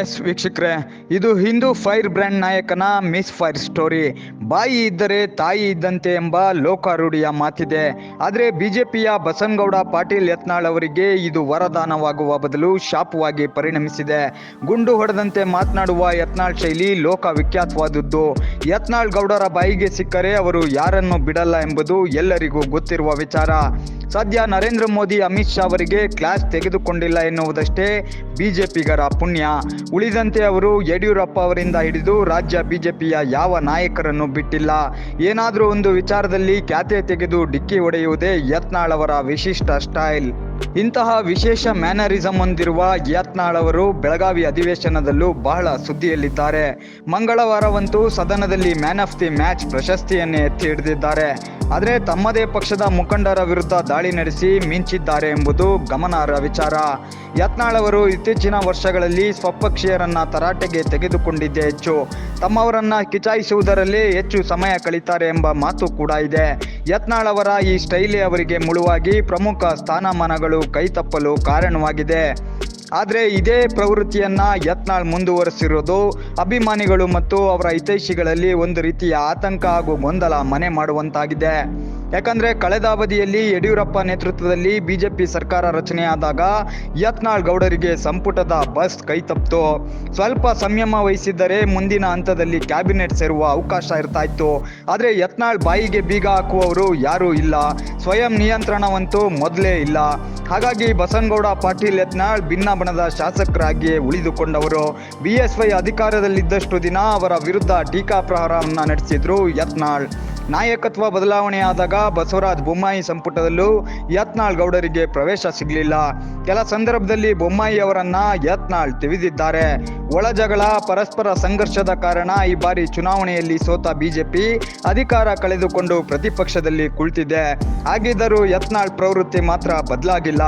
S ವೀಕ್ಷಕರೇ, ಇದು Hindu firebrand ನಾಯಕನ ಮಿಸ್ ಫೈರ್ ಸ್ಟೋರಿ. ಬಾಯಿ ಇದ್ದರೆ ತಾಯಿ ಇದ್ದಂತೆ ಎಂಬ ಲೋಕಾರೂಢಿಯ ಮಾತಿದೆ. ಆದರೆ ಬಿಜೆಪಿಯ ಬಸನಗೌಡ ಪಾಟೀಲ್ ಯತ್ನಾಳ್ ಅವರಿಗೆ ಇದು ವರದಾನವಾಗುವ ಬದಲು ಶಾಪವಾಗಿ ಪರಿಣಮಿಸಿದೆ. ಗುಂಡು ಹೊಡೆದಂತೆ ಮಾತನಾಡುವ ಯತ್ನಾಳ್ ಶೈಲಿ ಲೋಕ ವಿಖ್ಯಾತವಾದದ್ದು ಯತ್ನಾಳ್ ಗೌಡರ ಬಾಯಿಗೆ ಸಿಕ್ಕರೆ ಅವರು ಯಾರನ್ನು ಬಿಡಲ್ಲ ಎಂಬುದು ಎಲ್ಲರಿಗೂ ಗೊತ್ತಿರುವ ವಿಚಾರ. ಸದ್ಯ ನರೇಂದ್ರ ಮೋದಿ ಅಮಿತ್ ಶಾ ಅವರಿಗೆ ಕ್ಲಾಸ್ ತೆಗೆದುಕೊಂಡಿಲ್ಲ ಎನ್ನುವುದಷ್ಟೇ ಬಿಜೆಪಿಗರ ಪುಣ್ಯ. ಉಳಿದಂತೆ ಅವರು ಯಡಿಯೂರಪ್ಪ ಅವರಿಂದ ಹಿಡಿದು ರಾಜ್ಯ ಬಿಜೆಪಿಯ ಯಾವ ನಾಯಕರನ್ನು ಬಿಟ್ಟಿಲ್ಲ. ಏನಾದರೂ ಒಂದು ವಿಚಾರದಲ್ಲಿ ಖ್ಯಾತೆ ತೆಗೆದು ಡಿಕ್ಕಿ ಹೊಡೆಯುವುದೇ ಯತ್ನಾಳ್ ಅವರ ವಿಶಿಷ್ಟ ಸ್ಟೈಲ್. ಇಂತಹ ವಿಶೇಷ ಮ್ಯಾನರಿಸಂ ಹೊಂದಿರುವ ಯತ್ನಾಳ್ ಅವರು ಬೆಳಗಾವಿ ಅಧಿವೇಶನದಲ್ಲೂ ಬಹಳ ಸುದ್ದಿಯಲ್ಲಿದ್ದಾರೆ. ಮಂಗಳವಾರವಂತೂ ಸದನದಲ್ಲಿ ಮ್ಯಾನ್ ಆಫ್ ದಿ ಮ್ಯಾಚ್ ಪ್ರಶಸ್ತಿಯನ್ನೇ ಎತ್ತಿ ಹಿಡಿದಿದ್ದಾರೆ. ಆದರೆ ತಮ್ಮದೇ ಪಕ್ಷದ ಮುಖಂಡರ ವಿರುದ್ಧ ದಾಳಿ ನಡೆಸಿ ಮಿಂಚಿದ್ದಾರೆ ಎಂಬುದು ಗಮನಾರ್ಹ ವಿಚಾರ. ಯತ್ನಾಳ್ ಅವರು ಇತ್ತೀಚಿನ ವರ್ಷಗಳಲ್ಲಿ ಸ್ವಪಕ್ಷೀಯರನ್ನ ತರಾಟೆಗೆ ತೆಗೆದುಕೊಂಡಿದ್ದೇ ಹೆಚ್ಚು. ತಮ್ಮವರನ್ನ ಕಿಚಾಯಿಸುವುದರಲ್ಲಿ ಹೆಚ್ಚು ಸಮಯ ಕಳೀತಾರೆ ಎಂಬ ಮಾತು ಕೂಡ ಇದೆ. ಯತ್ನಾಳ್ ಅವರ ಈ ಸ್ಟೈಲಿ ಅವರಿಗೆ ಮುಳುವಾಗಿ ಪ್ರಮುಖ ಸ್ಥಾನಮಾನಗಳು ಕೈತಪ್ಪಲು ಕಾರಣವಾಗಿದೆ. ಆದರೆ ಇದೇ ಪ್ರವೃತ್ತಿಯನ್ನ ಯತ್ನಾಳ್ ಮುಂದುವರೆಸಿರೋದು ಅಭಿಮಾನಿಗಳು ಮತ್ತು ಅವರ ಹಿತೈಷಿಗಳಲ್ಲಿ ಒಂದು ರೀತಿಯ ಆತಂಕ ಹಾಗೂ ಗೊಂದಲ ಮನೆ ಮಾಡುವಂತಾಗಿದೆ. ಯಾಕಂದ್ರೆ ಕಳೆದ ಅವಧಿಯಲ್ಲಿ ಯಡಿಯೂರಪ್ಪ ನೇತೃತ್ವದಲ್ಲಿ ಬಿಜೆಪಿ ಸರ್ಕಾರ ರಚನೆಯಾದಾಗ ಯತ್ನಾಳ್ ಗೌಡರಿಗೆ ಸಂಪುಟದ ಬಸ್ ಕೈತಪ್ಪಿತು ಸ್ವಲ್ಪ ಸಂಯಮ ವಹಿಸಿದ್ದರೆ ಮುಂದಿನ ಹಂತದಲ್ಲಿ ಕ್ಯಾಬಿನೆಟ್ ಸೇರುವ ಅವಕಾಶ ಇರ್ತಾ ಇತ್ತು ಆದರೆ ಯತ್ನಾಳ್ ಬಾಯಿಗೆ ಬೀಗ ಹಾಕುವವರು ಯಾರೂ ಇಲ್ಲ. ಸ್ವಯಂ ನಿಯಂತ್ರಣವಂತೂ ಮೊದಲೇ ಇಲ್ಲ. ಹಾಗಾಗಿ ಬಸನಗೌಡ, ಪಾಟೀಲ್, ಯತ್ನಾಳ್ ಭಿನ್ನ ಬಣದ ಶಾಸಕರಾಗಿಯೇ ಉಳಿದುಕೊಂಡವರು. ಬಿಎಸ್ವೈ ಅಧಿಕಾರದಲ್ಲಿದ್ದಷ್ಟು ದಿನ ಅವರ ವಿರುದ್ಧ ಟೀಕಾ ಪ್ರಹಾರವನ್ನು ನಡೆಸಿದ್ರು ಯತ್ನಾಳ್. ನಾಯಕತ್ವ ಬದಲಾವಣೆಯಾದಾಗ ಬಸವರಾಜ ಬೊಮ್ಮಾಯಿ ಸಂಪುಟದಲ್ಲೂ ಯತ್ನಾಳ್ ಗೌಡರಿಗೆ ಪ್ರವೇಶ ಸಿಗಲಿಲ್ಲ. ಕೆಲ ಸಂದರ್ಭದಲ್ಲಿ ಬೊಮ್ಮಾಯಿ ಅವರನ್ನ ಯತ್ನಾಳ್ ತಿಳಿದಿದ್ದಾರೆ ಒಳಜಗಳ ಪರಸ್ಪರ ಸಂಘರ್ಷದ ಕಾರಣ ಈ ಬಾರಿ ಚುನಾವಣೆಯಲ್ಲಿ ಸೋತ ಬಿಜೆಪಿ ಅಧಿಕಾರ ಕಳೆದುಕೊಂಡು ಪ್ರತಿಪಕ್ಷದಲ್ಲಿ ಕುಳಿತಿದೆ. ಹಾಗಿದ್ದರೂ ಯತ್ನಾಳ್ ಪ್ರವೃತ್ತಿ ಮಾತ್ರ ಬದಲಾಗಿಲ್ಲ.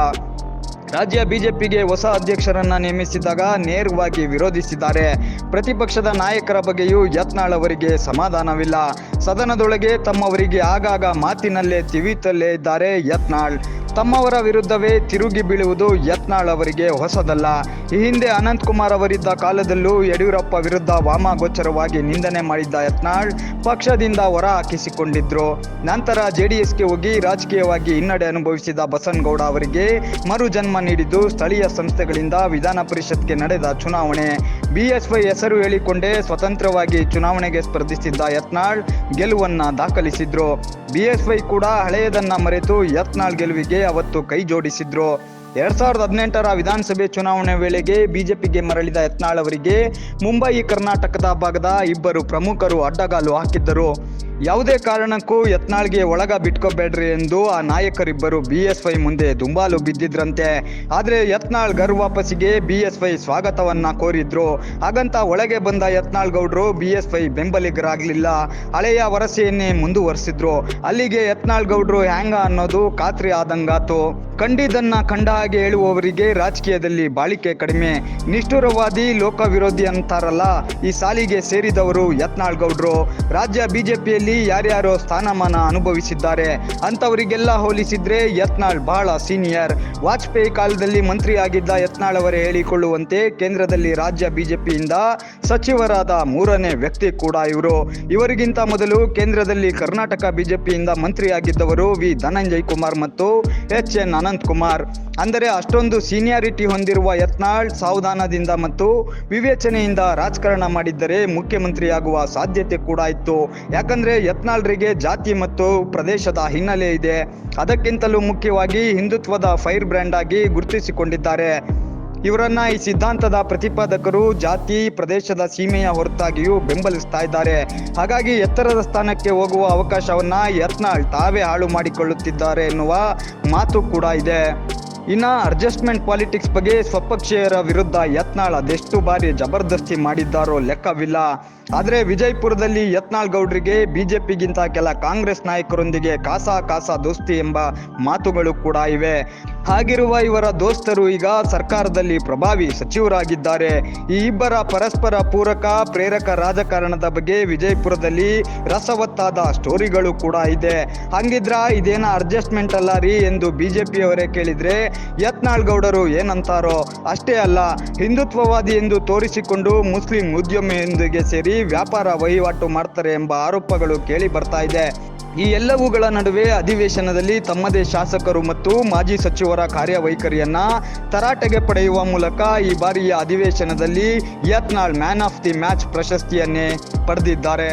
ರಾಜ್ಯ ಬಿಜೆಪಿಗೆ ಹೊಸ ಅಧ್ಯಕ್ಷರನ್ನ ನೇಮಿಸಿದಾಗ ನೇರವಾಗಿ ವಿರೋಧಿಸಿದ್ದಾರೆ. ಪ್ರತಿಪಕ್ಷದ ನಾಯಕರ ಬಗ್ಗೆಯೂ ಯತ್ನಾಳ್ ಅವರಿಗೆ ಸಮಾಧಾನವಿಲ್ಲ. ಸದನದೊಳಗೆ ತಮ್ಮವರಿಗೆ ಆಗಾಗ ಮಾತಿನಲ್ಲೇ ತಿವಿತಲ್ಲೇ ಇದ್ದಾರೆ ಯತ್ನಾಳ್. ತಮ್ಮವರ ವಿರುದ್ಧವೇ ತಿರುಗಿ ಬೀಳುವುದು ಯತ್ನಾಳ್ ಅವರಿಗೆ ಹೊಸದಲ್ಲ. ಈ ಹಿಂದೆ ಅನಂತಕುಮಾರ್ ಅವರಿದ್ದ ಕಾಲದಲ್ಲೂ ಯಡಿಯೂರಪ್ಪ ವಿರುದ್ಧ ವಾಮಗೋಚರವಾಗಿ ನಿಂದನೆ ಮಾಡಿದ್ದ ಯತ್ನಾಳ್ ಪಕ್ಷದಿಂದ ಹೊರ ಹಾಕಿಸಿಕೊಂಡಿದ್ರು. ನಂತರ ಜೆಡಿಎಸ್ಗೆ ಹೋಗಿ ರಾಜಕೀಯವಾಗಿ ಹಿನ್ನಡೆ ಅನುಭವಿಸಿದ ಬಸನ್ಗೌಡ ಅವರಿಗೆ ಮರುಜನ್ಮ ನೀಡಿದ್ದು ಸ್ಥಳೀಯ ಸಂಸ್ಥೆಗಳಿಂದ ವಿಧಾನ ಪರಿಷತ್ಗೆ ನಡೆದ ಚುನಾವಣೆ. ಬಿಎಸ್ವೈ ಹೆಸರು ಹೇಳಿಕೊಂಡೇ ಸ್ವತಂತ್ರವಾಗಿ ಚುನಾವಣೆಗೆ ಸ್ಪರ್ಧಿಸಿದ್ದ ಯತ್ನಾಳ್ ಗೆಲುವನ್ನ ದಾಖಲಿಸಿದ್ರು. ಬಿಎಸ್ವೈ ಕೂಡ ಹಳೆಯದನ್ನ ಮರೆತು ಯತ್ನಾಳ್ ಗೆಲುವಿಗೆ ಅವತ್ತು ಕೈ ಜೋಡಿಸಿದ್ರು. ಎರಡ್ ಸಾವಿರದ ಹದಿನೆಂಟರ ವಿಧಾನಸಭೆ ಚುನಾವಣೆ ವೇಳೆಗೆ ಬಿಜೆಪಿಗೆ ಮರಳಿದ ಯತ್ನಾಳ್ ಅವರಿಗೆ ಮುಂಬೈ ಕರ್ನಾಟಕದ ಭಾಗದ ಇಬ್ಬರು ಪ್ರಮುಖರು ಅಡ್ಡಗಾಲು ಹಾಕಿದ್ದರು. ಯಾವುದೇ ಕಾರಣಕ್ಕೂ ಯತ್ನಾಳ್ಗೆ ಒಳಗ ಬಿಟ್ಕೋಬೇಡ್ರಿ ಎಂದು ಆ ನಾಯಕರಿಬ್ಬರು ಬಿ ಎಸ್ ವೈ ಮುಂದೆ ದುಂಬಾಲು ಬಿದ್ದಿದ್ರಂತೆ. ಆದರೆ ಯತ್ನಾಳ್ ಗರ್ ವಾಪಸಿಗೆ ಬಿ ಎಸ್ ವೈ ಸ್ವಾಗತವನ್ನ ಕೋರಿದ್ರು. ಹಾಗಂತ ಒಳಗೆ ಬಂದ ಯತ್ನಾಳ್ ಗೌಡ್ರು ಬಿ ಎಸ್ ವೈ ಬೆಂಬಲಿಗರಾಗಲಿಲ್ಲ. ಹಳೆಯ ವರಸೆಯನ್ನೇ ಮುಂದುವರೆಸಿದ್ರು. ಅಲ್ಲಿಗೆ ಯತ್ನಾಳ್ ಗೌಡ್ರು ಹ್ಯಾಂಗ ಅನ್ನೋದು ಖಾತ್ರಿ ಆದಂಗಾತು. ಕಂಡಿದ್ದನ್ನ ಕಂಡ ಹಾಗೆ ಹೇಳುವವರಿಗೆ ರಾಜಕೀಯದಲ್ಲಿ ಬಾಳಿಕೆ ಕಡಿಮೆ. ನಿಷ್ಠುರವಾದಿ ಲೋಕ ವಿರೋಧಿ ಅಂತಾರಲ್ಲ, ಈ ಸಾಲಿಗೆ ಸೇರಿದವರು ಯತ್ನಾಳ್ ಗೌಡ್ರು. ರಾಜ್ಯ ಬಿಜೆಪಿಯಲ್ಲಿ ಯಾರ್ಯಾರೋ ಸ್ಥಾನಮಾನ ಅನುಭವಿಸಿದ್ದಾರೆ ಅಂಥವರಿಗೆಲ್ಲ ಹೋಲಿಸಿದ್ರೆ ಯತ್ನಾಳ್ ಬಹಳ ಸೀನಿಯರ್. ವಾಜಪೇಯಿ ಕಾಲದಲ್ಲಿ ಮಂತ್ರಿಯಾಗಿದ್ದ ಯತ್ನಾಳ್ ಅವರೇ ಹೇಳಿಕೊಳ್ಳುವಂತೆ ಕೇಂದ್ರದಲ್ಲಿ ರಾಜ್ಯ ಬಿಜೆಪಿಯಿಂದ ಸಚಿವರಾದ ಮೂರನೇ ವ್ಯಕ್ತಿ ಕೂಡ ಇವರು. ಇವರಿಗಿಂತ ಮೊದಲು ಕೇಂದ್ರದಲ್ಲಿ ಕರ್ನಾಟಕ ಬಿಜೆಪಿಯಿಂದ ಮಂತ್ರಿಯಾಗಿದ್ದವರು ವಿ. ಧನಂಜಯ್ ಕುಮಾರ್ ಮತ್ತು ಎಚ್. ಎನ್. ಅನಂತ್ ಕುಮಾರ್. ಅಂದರೆ ಅಷ್ಟೊಂದು ಸೀನಿಯಾರಿಟಿ ಹೊಂದಿರುವ ಯತ್ನಾಳ್ ಸಾವಧಾನದಿಂದ ಮತ್ತು ವಿವೇಚನೆಯಿಂದ ರಾಜಕಾರಣ ಮಾಡಿದ್ದರೆ ಮುಖ್ಯಮಂತ್ರಿಯಾಗುವ ಸಾಧ್ಯತೆ ಕೂಡ ಇತ್ತು. ಯಾಕಂದ್ರೆ ಯತ್ನಾಳ್ರಿಗೆ ಜಾತಿ ಮತ್ತು ಪ್ರದೇಶದ ಹಿನ್ನೆಲೆ ಇದೆ. ಅದಕ್ಕಿಂತಲೂ ಮುಖ್ಯವಾಗಿ ಹಿಂದುತ್ವದ ಫೈರ್ ಬ್ರ್ಯಾಂಡ್ ಆಗಿ ಗುರುತಿಸಿಕೊಂಡಿದ್ದಾರೆ. ಇವರನ್ನ ಈ ಸಿದ್ಧಾಂತದ ಪ್ರತಿಪಾದಕರು ಜಾತಿ, ಪ್ರದೇಶದ ಸೀಮೆಯ ಹೊರತಾಗಿಯೂ ಬೆಂಬಲಿಸ್ತಾ ಇದ್ದಾರೆ. ಹಾಗಾಗಿ ಎತ್ತರದ ಸ್ಥಾನಕ್ಕೆ ಹೋಗುವ ಅವಕಾಶವನ್ನ ಯತ್ನಾಳ್ ತಾವೇ ಹಾಳು ಮಾಡಿಕೊಳ್ಳುತ್ತಿದ್ದಾರೆ ಎನ್ನುವ ಮಾತು ಕೂಡ ಇದೆ. ಇನ್ನ ಅಡ್ಜಸ್ಟ್ಮೆಂಟ್ ಪಾಲಿಟಿಕ್ಸ್ ಬಗ್ಗೆ ಸ್ವಪಕ್ಷೀಯರ ವಿರುದ್ಧ ಯತ್ನಾಳ್ ಅದೆಷ್ಟು ಬಾರಿ ಜಬರ್ದಸ್ತಿ ಮಾಡಿದ್ದಾರೋ ಲೆಕ್ಕವಿಲ್ಲ. ಆದರೆ ವಿಜಯಪುರದಲ್ಲಿ ಯತ್ನಾಳ್ ಗೌಡ್ರಿಗೆ ಬಿಜೆಪಿಗಿಂತ ಕೆಲ ಕಾಂಗ್ರೆಸ್ ನಾಯಕರೊಂದಿಗೆ ಕಾಸಾ ಕಾಸಾ ದೋಸ್ತಿ ಎಂಬ ಮಾತುಗಳು ಕೂಡ ಇವೆ. ಹಾಗಿರುವ ಇವರ ದೋಸ್ತರು ಈಗ ಸರ್ಕಾರದಲ್ಲಿ ಪ್ರಭಾವಿ ಸಚಿವರಾಗಿದ್ದಾರೆ. ಈ ಇಬ್ಬರ ಪರಸ್ಪರ ಪೂರಕ ಪ್ರೇರಕ ರಾಜಕಾರಣದ ಬಗ್ಗೆ ವಿಜಯಪುರದಲ್ಲಿ ರಸವತ್ತಾದ ಸ್ಟೋರಿಗಳು ಕೂಡ ಇದೆ. ಹಂಗಿದ್ರ ಇದೇನ ಅಡ್ಜಸ್ಟ್ಮೆಂಟ್ ಅಲ್ಲ ರೀ ಎಂದು ಬಿಜೆಪಿಯವರೇ ಕೇಳಿದ್ರೆ, ಯತ್ನಾಳ್ ಗೌಡರು ಏನಂತಾರೋ ಅಷ್ಟೇ ಅಲ್ಲ, ಹಿಂದುತ್ವವಾದಿ ಎಂದು ತೋರಿಸಿಕೊಂಡು ಮುಸ್ಲಿಂ ಉದ್ಯಮಿಯೊಂದಿಗೆ ಸೇರಿ ವ್ಯಾಪಾರ ವಹಿವಾಟು ಮಾಡ್ತಾರೆ ಎಂಬ ಆರೋಪಗಳು ಕೇಳಿ ಬರ್ತಾ ಇದೆ. ಈ ಎಲ್ಲವುಗಳ ನಡುವೆ ಅಧಿವೇಶನದಲ್ಲಿ ತಮ್ಮದೇ ಶಾಸಕರು ಮತ್ತು ಮಾಜಿ ಸಚಿವರ ಕಾರ್ಯವೈಖರಿಯನ್ನ ತರಾಟೆಗೆ ಪಡೆಯುವ ಮೂಲಕ ಈ ಬಾರಿಯ ಅಧಿವೇಶನದಲ್ಲಿ Yatnal man of the match ಪ್ರಶಸ್ತಿಯನ್ನೇ ಪಡೆದಿದ್ದಾರೆ.